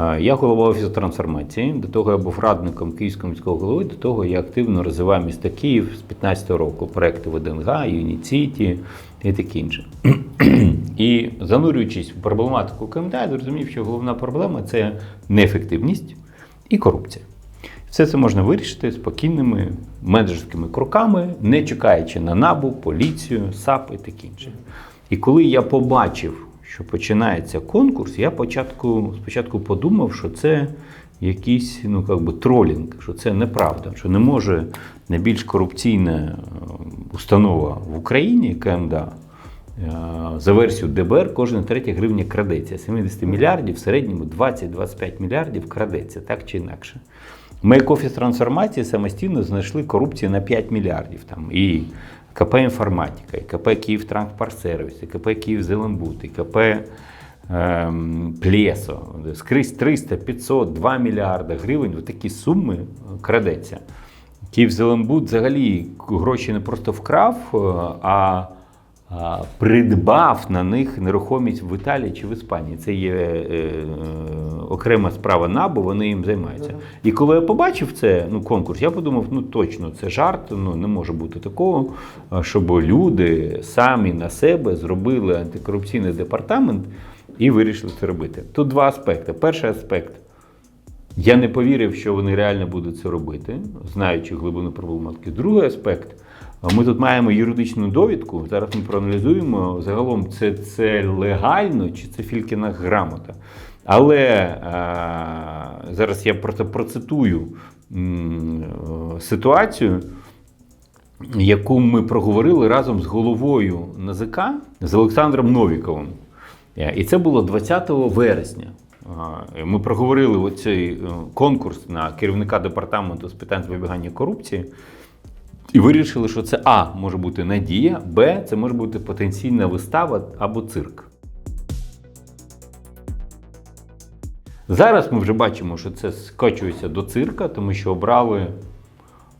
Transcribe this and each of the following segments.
Е, Я голова офісу трансформації. До того я був радником Київського міського голови, до того я активно розвивав місто Київ з 15 року. Проекти ВДНГ, Юніціті і таке інше. І занурюючись в проблематику КМДА, я зрозумів, що головна проблема це неефективність і корупція. Все це можна вирішити спокійними менеджерськими кроками, не чекаючи на набу, поліцію, САП і таке інше. І коли я побачив, що починається конкурс, я початку, спочатку подумав, що це якийсь ну, как би, тролінг, що це неправда, що не може найбільш корупційна е, установа в Україні КМДА. е, За версією ДБР кожна третя гривня крадеться. 70 мільярдів в середньому 20-25 мільярдів крадеться, так чи інакше. Ми, як офіс трансформації, самостійно знайшли корупцію на 5 мільярдів. Там, і КП інформатика, і КП Київ Транспортсервіс, і КП Київ Зеленбут, і КП ем, Плєсо. Скрізь 300, 500, 2 мільярди гривень. Ось такі суми крадеться. Київ Зеленбуд взагалі гроші не просто вкрав, е, а, придбав на них нерухомість в Італії чи в Іспанії. Це є е, е, окрема справа НАБУ, вони їм займаються. І коли я побачив це, ну, конкурс, я подумав, ну точно, це жарт, ну не може бути такого, щоб люди самі на себе зробили антикорупційний департамент і вирішили це робити. Тут два аспекти. Перший аспект. Я не повірив, що вони реально будуть це робити, знаючи глибину проблематики. Другий аспект. Ми тут маємо юридичну довідку. Зараз ми проаналізуємо загалом це, це легально чи це фількіна грамота. Але е, зараз я просто процитую е, ситуацію, яку ми проговорили разом з головою НАЗК з Олександром Новіковим. Е, І це було 20 вересня. Ми проговорили оцей конкурс на керівника департаменту з питань запобігання корупції. І вирішили, що це А може бути надія, Б це може бути потенційна вистава або цирк. Зараз ми вже бачимо, що це скочується до цирка, тому що обрали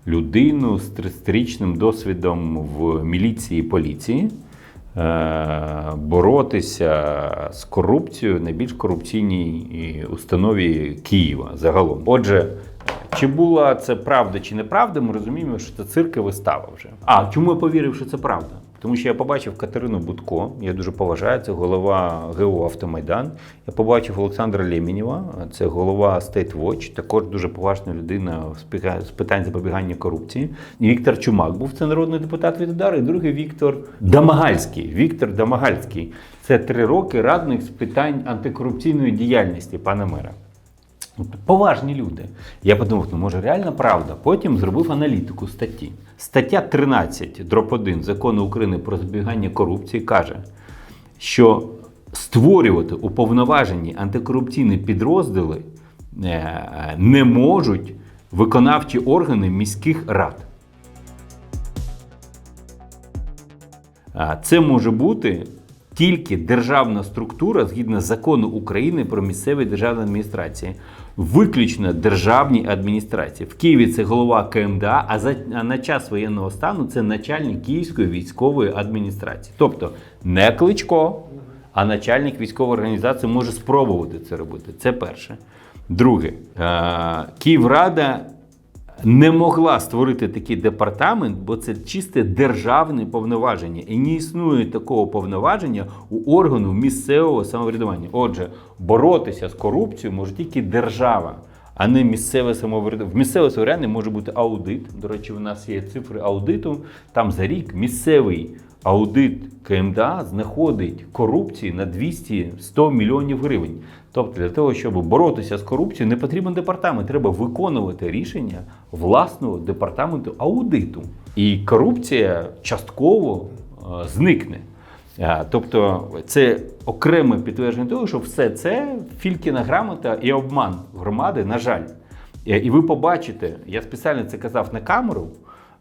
людину з 30-річним досвідом в міліції і поліції. Е, Боротися з корупцією найбільш корупційній установі Києва загалом. Отже, чи була це правда чи неправда, ми розуміємо, що це цирк і вистава вже. А чому я повірив, що це правда? Тому що я побачив Катерину Будко, я дуже поважаю, це голова ГО Автомайдан. Я побачив Олександра Лємінєва, це голова State Watch, також дуже поважна людина з питань запобігання корупції. Віктор Чумак був це народний депутат від удару. І другий Віктор Дамагальський. Віктор Дамагальський. Це три роки радник з питань антикорупційної діяльності пана мера. Поважні люди. Я подумав, ну може реально правда. Потім зробив аналітику статті. Стаття 13, дроп 1 закону України про запобігання корупції каже, що створювати уповноважені антикорупційні підрозділи е, не можуть виконавчі органи міських рад. Це може бути тільки державна структура згідно закону України про місцеві державні адміністрації, виключно державні адміністрації. В Києві це голова КМДА, а, за, а на час воєнного стану це начальник Київської військової адміністрації. Тобто не кличко, а начальник військової організації може спробувати це робити. Це перше. Друге, е, Київрада не могла створити такий департамент, бо це чисте державне повноваження. І не існує такого повноваження у органу місцевого самоврядування. Отже, боротися з корупцією може тільки держава, а не місцеве самоврядування. В місцеве самоврядування може бути аудит. До речі, у нас є цифри аудиту. Там за рік місцевий аудит КМДА знаходить корупції на 200-100 мільйонів гривень. Тобто для того, щоб боротися з корупцією, не потрібен департамент, треба виконувати рішення власного департаменту аудиту. І корупція частково е, зникне. Е, Тобто це окреме підтвердження того, що все це фількіна грамота і обман громади, на жаль. Е, І ви побачите, я спеціально це казав на камеру.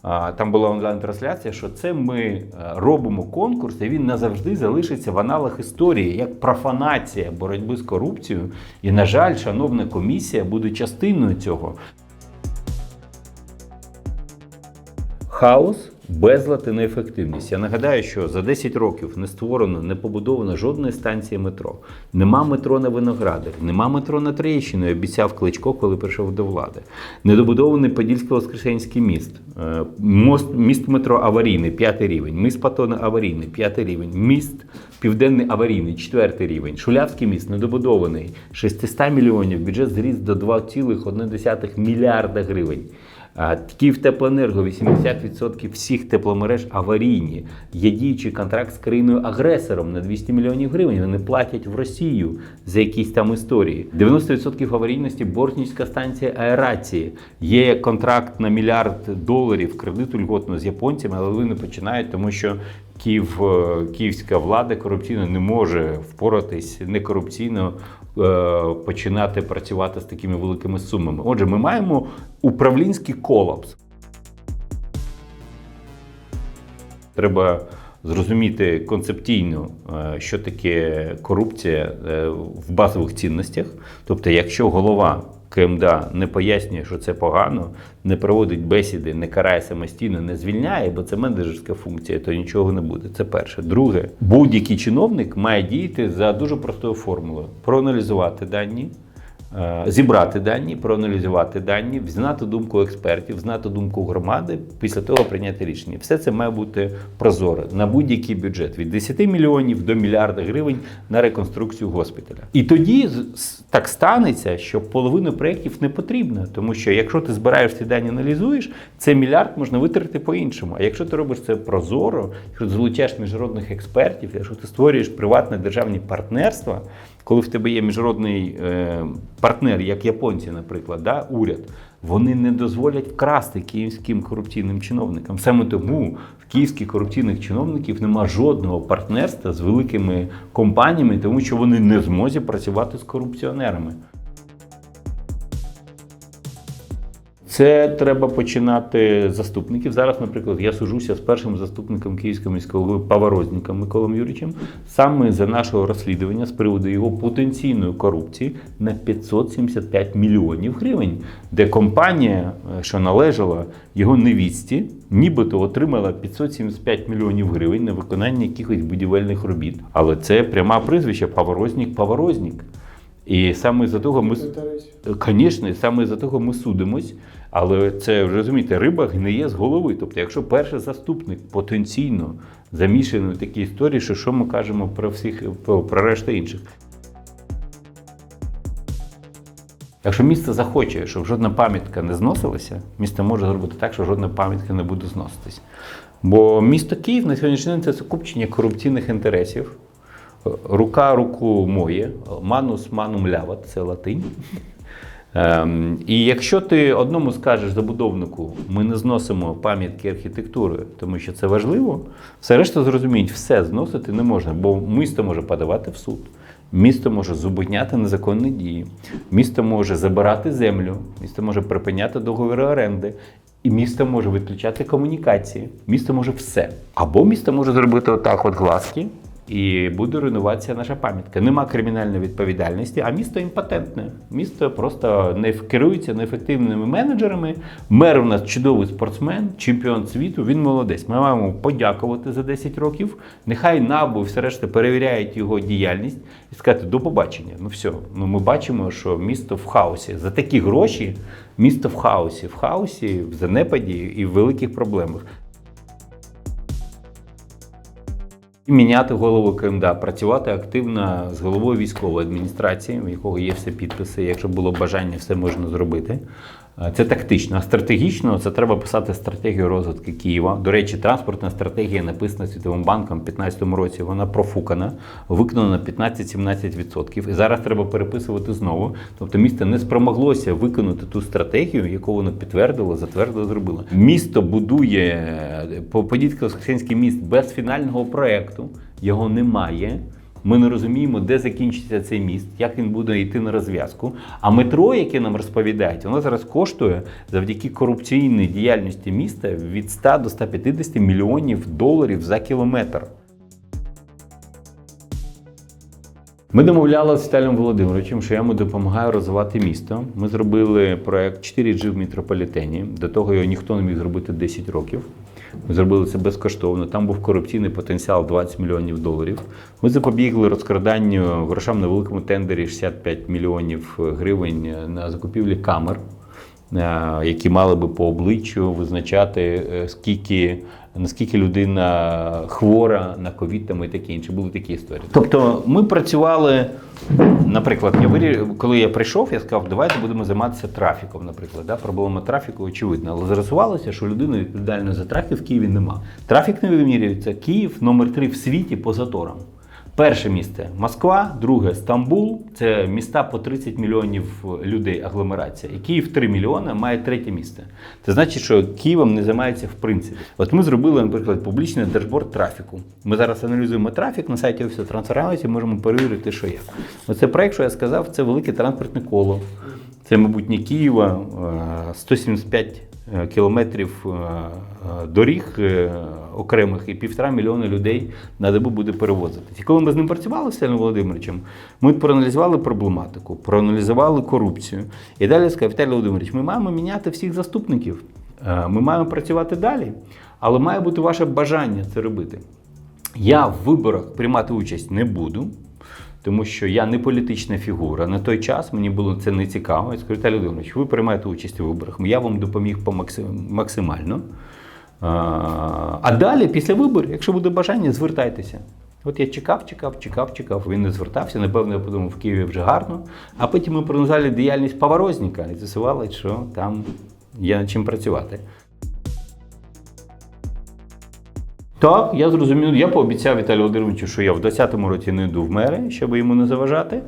Там була онлайн-трансляція, що це ми е, робимо конкурс, і він назавжди залишиться в аналах історії як профанація боротьби з корупцією. І, на жаль, шановна комісія буде частиною цього. Хаос безлад і неефективність. Я нагадаю, що за 10 років не створено, не побудовано жодної станції метро. Нема метро на Виноградар, нема метро на Троєщину, обіцяв Кличко, коли прийшов до влади. Недобудований Подільсько-Воскресенський міст. Е, Мост, міст метро аварійний, п'ятий рівень. Міст Патона аварійний, п'ятий рівень. Міст Південний аварійний, четвертий рівень. Шулявський міст недобудований. 600 мільйонів. Бюджет зріс до 2,1 мільярда гривень. Київтеплоенерго 80% всіх тепломереж аварійні. Є діючий контракт з країною-агресором на 200 мільйонів гривень. Вони платять в Росію за якісь там історії. 90% аварійності Бортнівська станція аерації. Є контракт на мільярд доларів кредиту льготно з японцями, але вони починають, тому що Київ, е, київська влада корупційно не може впоратись некорупційно е, починати працювати з такими великими сумами. Отже, ми маємо управлінський колапс. Треба зрозуміти концептійно, е, що таке корупція е, в базових цінностях. Тобто, якщо голова КМДА не пояснює, що це погано, не проводить бесіди, не карає самостійно, не звільняє, бо це менеджерська функція, то нічого не буде. Це перше. Друге, будь-який чиновник має діяти за дуже простою формулою: проаналізувати дані. Е, Зібрати дані, проаналізувати дані, знати думку експертів, знати думку громади, після того прийняти рішення. Все це має бути прозоро на будь-який бюджет від 10 мільйонів до мільярда гривень на реконструкцію госпіталя. І тоді так станеться, що половину проєктів не потрібно, тому що якщо ти збираєш ці дані, аналізуєш, це мільярд можна витратити по-іншому. А якщо ти робиш це прозоро, якщо ти залучаєш міжнародних експертів, якщо ти створюєш приватне державні партнерства, коли в тебе є міжнародний е, партнер, як японці, наприклад, да, уряд, вони не дозволять вкрасти київським корупційним чиновникам. Саме тому в київських корупційних чиновників нема жодного партнерства з великими компаніями, тому що вони не зможуть працювати з корупціонерами. Це треба починати з заступників. Зараз, наприклад, я сужуся з першим заступником Київського міського голови Паворозніком Миколом Юрійовичем саме за нашого розслідування з приводу його потенційної корупції на 575 мільйонів гривень, де компанія, е, що належала його невістці, нібито отримала 575 мільйонів гривень на виконання якихось будівельних робіт. Але це пряма прізвище Паворознік Паворознік. І саме за того ми Звісно, саме за того ми судимось, але це розумієте, риба гниє з голови. Тобто, якщо перший заступник потенційно замішаний в такій історії, що що ми кажемо про всіх про, про інших. Якщо місто захоче, щоб жодна пам'ятка не зносилася, місто може зробити так, що жодна пам'ятка не буде зноситись. Бо місто Київ на сьогоднішній день це сукупчення корупційних інтересів. Рука руку моє, манус манум ляват, це латинь. Ем, і якщо ти одному скажеш забудовнику, ми не зносимо пам'ятки архітектури, тому що це важливо, все решта зрозуміють, все зносити не можна, бо місто може подавати в суд, місто може зупиняти незаконні дії, місто може забирати землю, місто може припиняти договори оренди. І місто може виключати комунікації, місто може все. Або місто може зробити отак, от глазки, і буде руйнуватися наша пам'ятка. Нема кримінальної відповідальності, а місто імпотентне. Місто просто не керується неефективними менеджерами. Мер у нас чудовий спортсмен, чемпіон світу. Він молодець. Ми маємо подякувати за 10 років. Нехай НАБУ все решта перевіряють його діяльність і сказати до побачення. Ну все. Ну ми бачимо, що місто в хаосі. За такі гроші місто в хаосі, в хаосі, в занепаді і в великих проблемах. Міняти голову КМДА, працювати активно з головою військової адміністрації, в якого є всі підписи. Якщо було бажання, все можна зробити. Е, Це тактично. А стратегічно це треба писати стратегію розвитку Києва. До речі, транспортна стратегія написана Світовим банком в 2015 році. Вона профукана, виконана на 15-17%. І зараз треба переписувати знову. Тобто місто не спромоглося виконати ту стратегію, яку воно підтвердило, затвердило, зробило. Місто будує е, Подільсько-Воскресенський міст без фінального проекту. Його немає. Ми не розуміємо, де закінчиться цей міст, як він буде йти на розв'язку. А метро, яке нам розповідають, воно зараз коштує завдяки корупційній діяльності міста від 100 до 150 мільйонів доларів за кілометр. Ми домовлялися з Віталієм Володимировичем, що я йому допомагаю розвивати місто. Ми зробили проект 4G в метрополітені. До того його ніхто не міг зробити 10 років. Ми зробили це безкоштовно. Там був корупційний потенціал 20 мільйонів доларів. Ми запобігли розкраданню грошам на великому тендері 65 мільйонів гривень на закупівлі камер. Е, Які мали би по обличчю визначати, е, скільки наскільки людина хвора на ковід там і таке інше. Були такі історії. Тобто ми працювали, наприклад, я вирі... коли я прийшов, я сказав, давайте будемо займатися трафіком. Наприклад, да? проблема трафіку очевидна. Але з'ясувалося, що людина відповідальна за трафік в Києві нема. Трафік не вимірюється. Київ номер три в світі по заторам. Перше місце Москва, друге Стамбул. Це міста по 30 мільйонів людей агломерація. І Київ 3 мільйони має третє місце. Це значить, що Києвом не займається в принципі. От ми зробили, наприклад, публічний дашборд трафіку. Ми зараз аналізуємо трафік на сайті Офісу трансформації, можемо перевірити, що є. Оце проект, що я сказав, це велике транспортне коло. Це, мабуть, не Києва, е, 175 е, кілометрів е, е, доріг е, окремих і півтора мільйона людей на добу буде перевозити. І коли ми з ним працювали з Віталієм Володимировичем, ми проаналізували проблематику, проаналізували корупцію. І далі сказав, Віталій Володимирович, ми маємо міняти всіх заступників. Е, Ми маємо працювати далі, але має бути ваше бажання це робити. Я в виборах приймати участь не буду, тому що я не політична фігура. На той час мені було це не цікаво. Я скажу, Віталій Володимирович, ви приймаєте участь у виборах. Я вам допоміг по максимально. А, далі, після виборів, якщо буде бажання, звертайтеся. От я чекав, чекав, чекав, чекав. Він не звертався. Напевно, я подумав, в Києві вже гарно. А потім ми проаналізували діяльність Паварозника і з'ясували, що там є над чим працювати. Так, я зрозумів. Я пообіцяв Віталію Володимировичу, що я в 20-му році не йду в мери, щоб йому не заважати.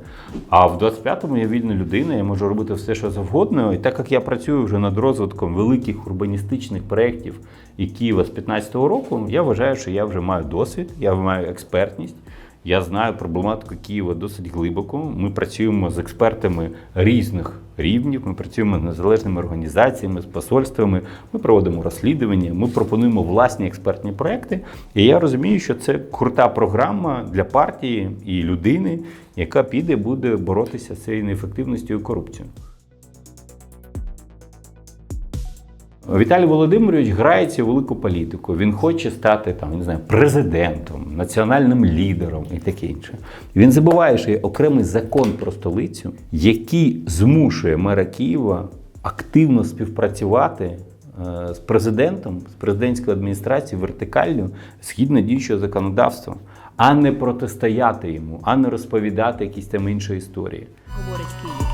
А в 25-му я вільна людина, я можу робити все, що завгодно. І так як я працюю вже над розвитком великих урбаністичних проєктів і Києва з 15-го року, я вважаю, що я вже маю досвід, я маю експертність. Я знаю проблематику Києва досить глибоко. Ми працюємо з експертами різних рівнів. Ми працюємо з незалежними організаціями, з посольствами. Ми проводимо розслідування. Ми пропонуємо власні експертні проекти. І я розумію, що це крута програма для партії і людини, яка піде буде боротися з цією неефективністю і корупцією. Віталій Володимирович грається у велику політику. Він хоче стати там, не знаю, президентом, національним лідером і таке інше. Він забуває, що є окремий закон про столицю, який змушує мера Києва активно співпрацювати е, з президентом, з президентською адміністрацією вертикально згідно діючого законодавства, а не протистояти йому, а не розповідати якісь там інші історії. говорить Київ.